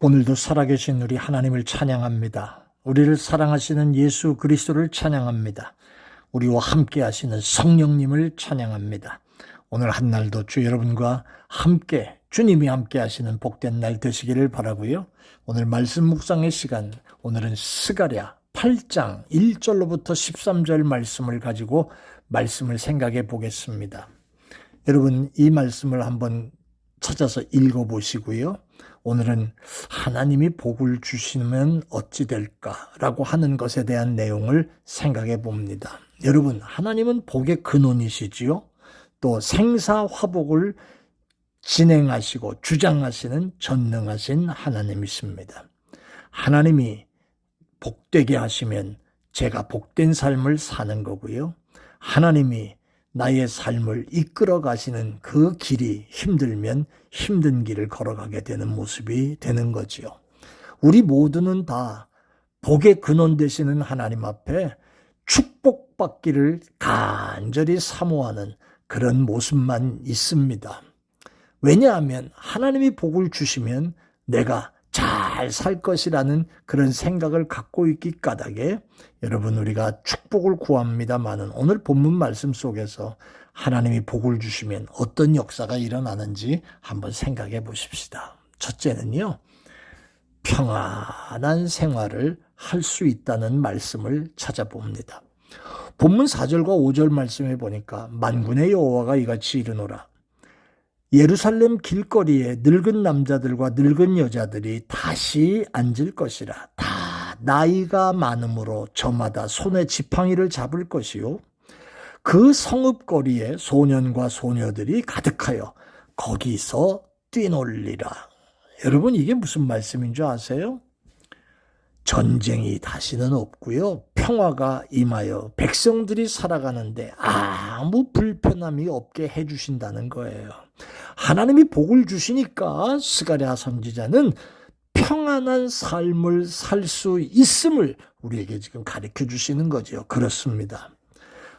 오늘도 살아계신 우리 하나님을 찬양합니다. 우리를 사랑하시는 예수 그리스도를 찬양합니다. 우리와 함께 하시는 성령님을 찬양합니다. 오늘 한 날도 주 여러분과 함께 주님이 함께 하시는 복된 날 되시기를 바라고요. 오늘 말씀 묵상의 시간 오늘은 스가랴 8장 1절로부터 13절 말씀을 가지고 말씀을 생각해 보겠습니다. 여러분 이 말씀을 한번 찾아서 읽어 보시고요. 오늘은 하나님이 복을 주시면 어찌 될까라고 하는 것에 대한 내용을 생각해 봅니다. 여러분, 하나님은 복의 근원이시지요. 또 생사 화복을 진행하시고 주장하시는 전능하신 하나님이십니다. 하나님이 복되게 하시면 제가 복된 삶을 사는 거고요. 하나님이 나의 삶을 이끌어 가시는 그 길이 힘들면 힘든 길을 걸어가게 되는 모습이 되는 거지요. 우리 모두는 다 복의 근원 되시는 하나님 앞에 축복 받기를 간절히 사모하는 그런 모습만 있습니다. 왜냐하면 하나님이 복을 주시면 내가 잘 살 것이라는 그런 생각을 갖고 있기 까닭에 여러분 우리가 축복을 구합니다마는 오늘 본문 말씀 속에서 하나님이 복을 주시면 어떤 역사가 일어나는지 한번 생각해 보십시다. 첫째는요. 평안한 생활을 할 수 있다는 말씀을 찾아봅니다. 본문 4절과 5절 말씀해 보니까 만군의 여호와가 이같이 이르노라. 예루살렘 길거리에 늙은 남자들과 늙은 여자들이 다시 앉을 것이라. 다 나이가 많으므로 저마다 손에 지팡이를 잡을 것이요. 그 성읍거리에 소년과 소녀들이 가득하여 거기서 뛰놀리라. 여러분 이게 무슨 말씀인 줄 아세요? 전쟁이 다시는 없고요. 평화가 임하여 백성들이 살아가는데 아무 불편함이 없게 해 주신다는 거예요. 하나님이 복을 주시니까 스가랴 선지자는 평안한 삶을 살 수 있음을 우리에게 지금 가르쳐 주시는 거죠. 그렇습니다.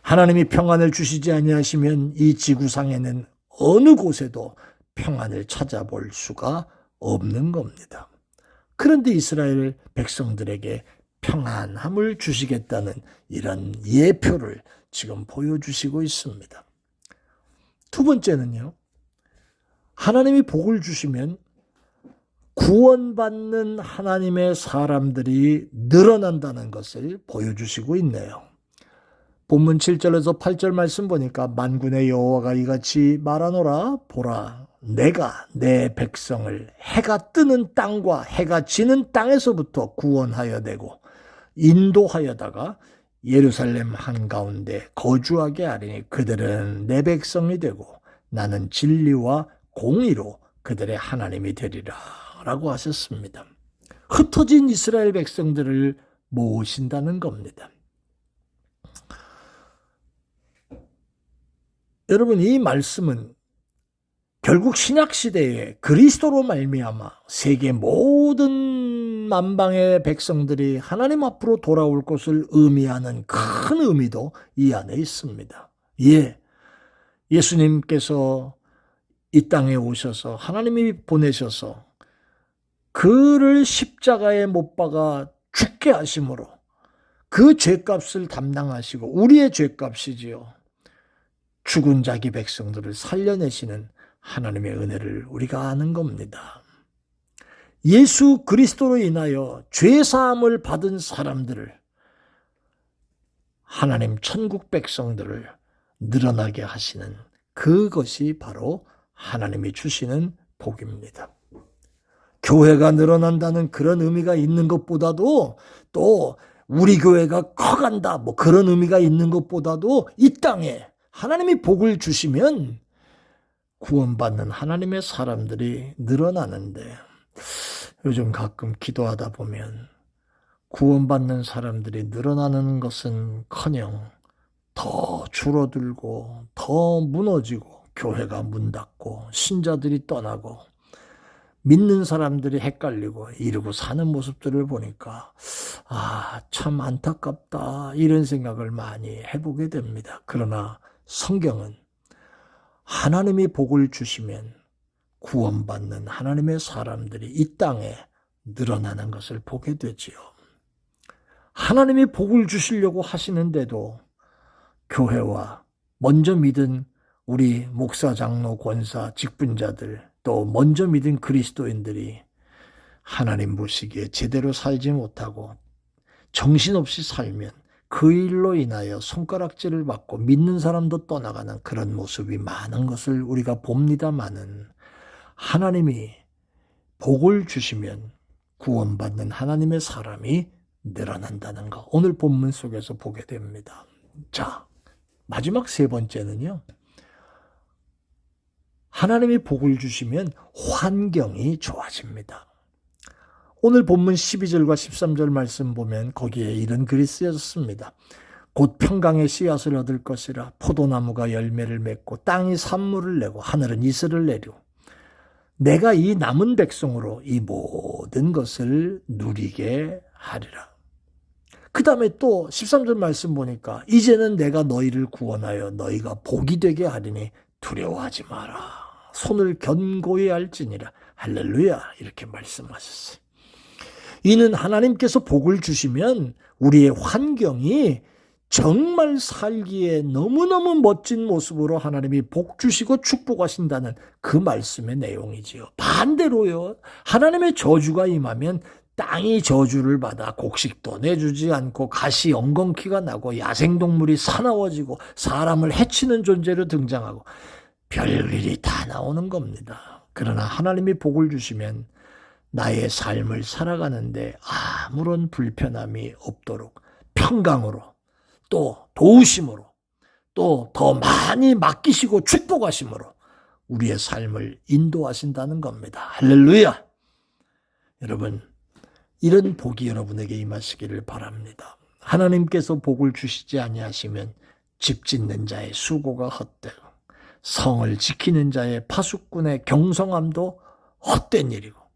하나님이 평안을 주시지 아니하시면 이 지구상에는 어느 곳에도 평안을 찾아볼 수가 없는 겁니다. 그런데 이스라엘 백성들에게 평안함을 주시겠다는 이런 예표를 지금 보여주시고 있습니다. 두 번째는요, 하나님이 복을 주시면 구원받는 하나님의 사람들이 늘어난다는 것을 보여주시고 있네요. 본문 7절에서 8절 말씀 보니까 만군의 여호와가 이같이 말하노라 보라 내가 내 백성을 해가 뜨는 땅과 해가 지는 땅에서부터 구원하여 되고 인도하여다가 예루살렘 한가운데 거주하게 하리니 그들은 내 백성이 되고 나는 진리와 공의로 그들의 하나님이 되리라 라고 하셨습니다. 흩어진 이스라엘 백성들을 모으신다는 겁니다. 여러분 이 말씀은 결국 신약 시대에 그리스도로 말미암아 세계 모든 만방의 백성들이 하나님 앞으로 돌아올 것을 의미하는 큰 의미도 이 안에 있습니다. 예. 예수님께서 이 땅에 오셔서 하나님이 보내셔서 그를 십자가에 못 박아 죽게 하심으로 그 죄값을 담당하시고 우리의 죄값이지요. 죽은 자기 백성들을 살려내시는 하나님의 은혜를 우리가 아는 겁니다. 예수 그리스도로 인하여 죄사함을 받은 사람들을 하나님 천국 백성들을 늘어나게 하시는 그것이 바로 하나님이 주시는 복입니다. 교회가 늘어난다는 그런 의미가 있는 것보다도 또 우리 교회가 커간다 뭐 그런 의미가 있는 것보다도 이 땅에 하나님이 복을 주시면 구원받는 하나님의 사람들이 늘어나는데 요즘 가끔 기도하다 보면 구원받는 사람들이 늘어나는 것은 커녕 더 줄어들고 더 무너지고 교회가 문 닫고 신자들이 떠나고 믿는 사람들이 헷갈리고 이러고 사는 모습들을 보니까 아, 참 안타깝다 이런 생각을 많이 해보게 됩니다. 그러나 성경은 하나님이 복을 주시면 구원받는 하나님의 사람들이 이 땅에 늘어나는 것을 보게 되지요. 하나님이 복을 주시려고 하시는데도 교회와 먼저 믿은 우리 목사, 장로, 권사, 직분자들 또 먼저 믿은 그리스도인들이 하나님 보시기에 제대로 살지 못하고 정신없이 살면 그 일로 인하여 손가락질을 받고 믿는 사람도 떠나가는 그런 모습이 많은 것을 우리가 봅니다마는 하나님이 복을 주시면 구원받는 하나님의 사람이 늘어난다는 거 오늘 본문 속에서 보게 됩니다. 자, 마지막 세 번째는요. 하나님이 복을 주시면 환경이 좋아집니다. 오늘 본문 12절과 13절 말씀 보면 거기에 이런 글이 쓰여졌습니다. 곧 평강의 씨앗을 얻을 것이라 포도나무가 열매를 맺고 땅이 산물을 내고 하늘은 이슬을 내려 내가 이 남은 백성으로 이 모든 것을 누리게 하리라. 그 다음에 또 13절 말씀 보니까 이제는 내가 너희를 구원하여 너희가 복이 되게 하리니 두려워하지 마라. 손을 견고히 할지니라. 할렐루야. 이렇게 말씀하셨어요. 이는 하나님께서 복을 주시면 우리의 환경이 정말 살기에 너무너무 멋진 모습으로 하나님이 복 주시고 축복하신다는 그 말씀의 내용이지요. 반대로요. 하나님의 저주가 임하면 땅이 저주를 받아 곡식도 내주지 않고 가시 엉겅퀴가 나고 야생동물이 사나워지고 사람을 해치는 존재로 등장하고 별일이 다 나오는 겁니다. 그러나 하나님이 복을 주시면 나의 삶을 살아가는데 아무런 불편함이 없도록 평강으로 또 도우심으로 또 더 많이 맡기시고 축복하심으로 우리의 삶을 인도하신다는 겁니다. 할렐루야! 여러분, 이런 복이 여러분에게 임하시기를 바랍니다. 하나님께서 복을 주시지 아니하시면 집 짓는 자의 수고가 헛되고 성을 지키는 자의 파수꾼의 경성함도 헛된 일이고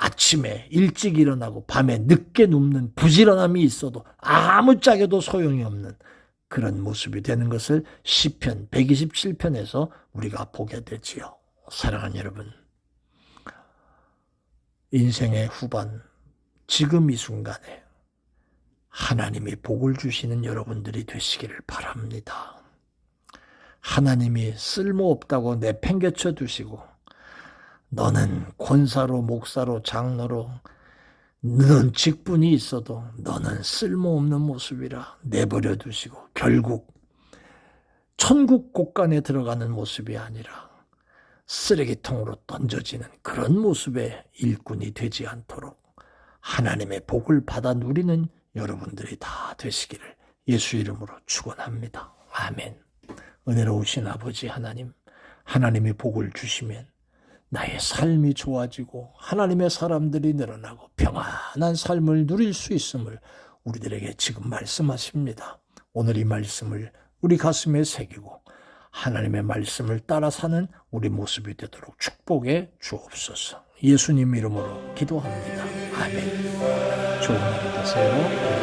아침에 일찍 일어나고 밤에 늦게 눕는 부지런함이 있어도 아무짝에도 소용이 없는 그런 모습이 되는 것을 시편 127편에서 우리가 보게 되지요. 사랑하는 여러분, 인생의 후반, 지금 이 순간에 하나님이 복을 주시는 여러분들이 되시기를 바랍니다. 하나님이 쓸모없다고 내팽개쳐 두시고 너는 권사로 목사로 장로로 너는 직분이 있어도 너는 쓸모없는 모습이라 내버려 두시고 결국 천국 곳간에 들어가는 모습이 아니라 쓰레기통으로 던져지는 그런 모습의 일꾼이 되지 않도록 하나님의 복을 받아 누리는 여러분들이 다 되시기를 예수 이름으로 축원합니다. 아멘. 은혜로우신 아버지 하나님, 하나님이 복을 주시면 나의 삶이 좋아지고 하나님의 사람들이 늘어나고 평안한 삶을 누릴 수 있음을 우리들에게 지금 말씀하십니다. 오늘 이 말씀을 우리 가슴에 새기고 하나님의 말씀을 따라 사는 우리 모습이 되도록 축복해 주옵소서. 예수님 이름으로 기도합니다. 아멘. 좋은 하루 되세요.